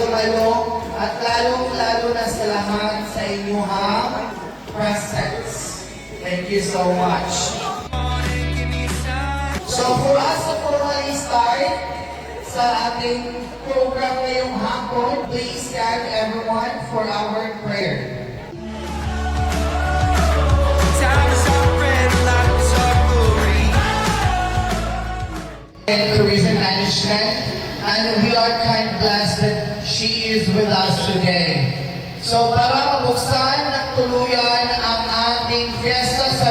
tumalong at lalong-lalo na sa lahat sa inyong presence. Thank you so much. So for us to formally start sa ating program ngayong hapon, please stand everyone for our prayer. Time is our friend, life is our glory. and tourism management, and we are kind blessed that she is with us today. So para mabuksan ng tuluyan ang ating fiesta sa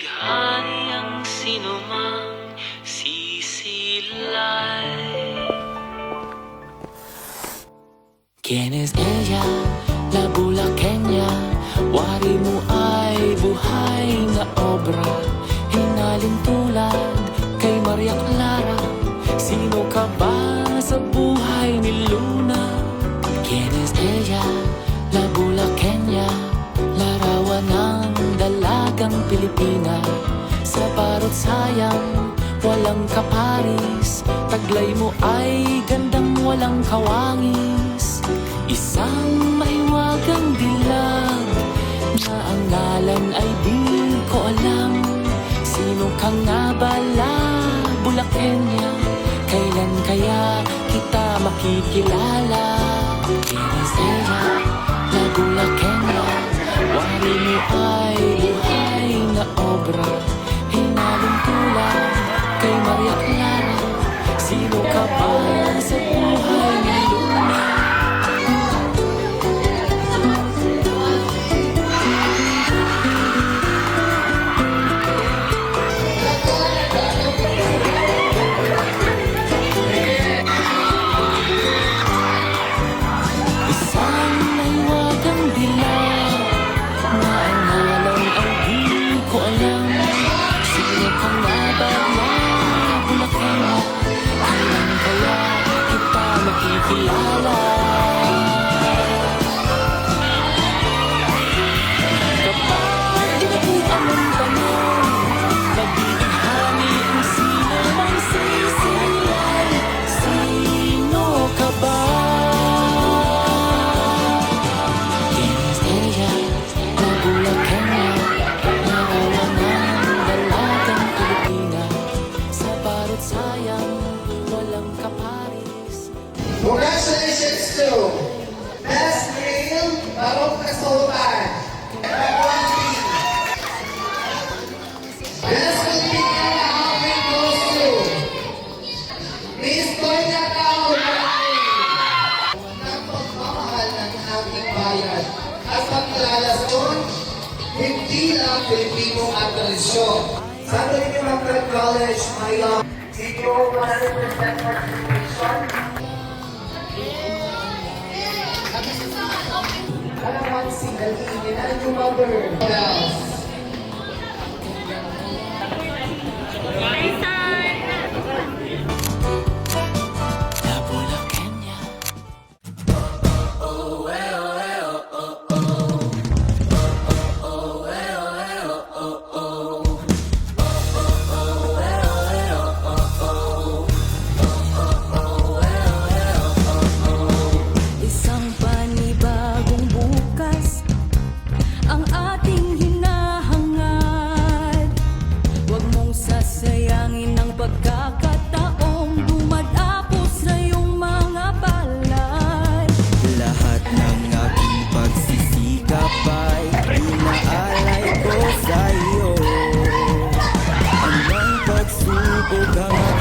Mabibighani ang sinumang sisilay ¿Quién es ella? La Bulaqueña Wari mo ay buhay na obra Hinaling tulad kay Maria Clara Sino ka ba sa buhay ni Luna? ¿Quién es ella? La Bulaqueña dalagang Pilipina. Sa parot sayang walang kaparis. Taglay mo ay gandang walang kawangis. Isang mahiwagang dilag Na ang ngalan ay di ko alam. Sino ka nga bala, Bulakenya Kailan kaya kita makikilala show. Santa Maria College, love. Thank you all 100%不敢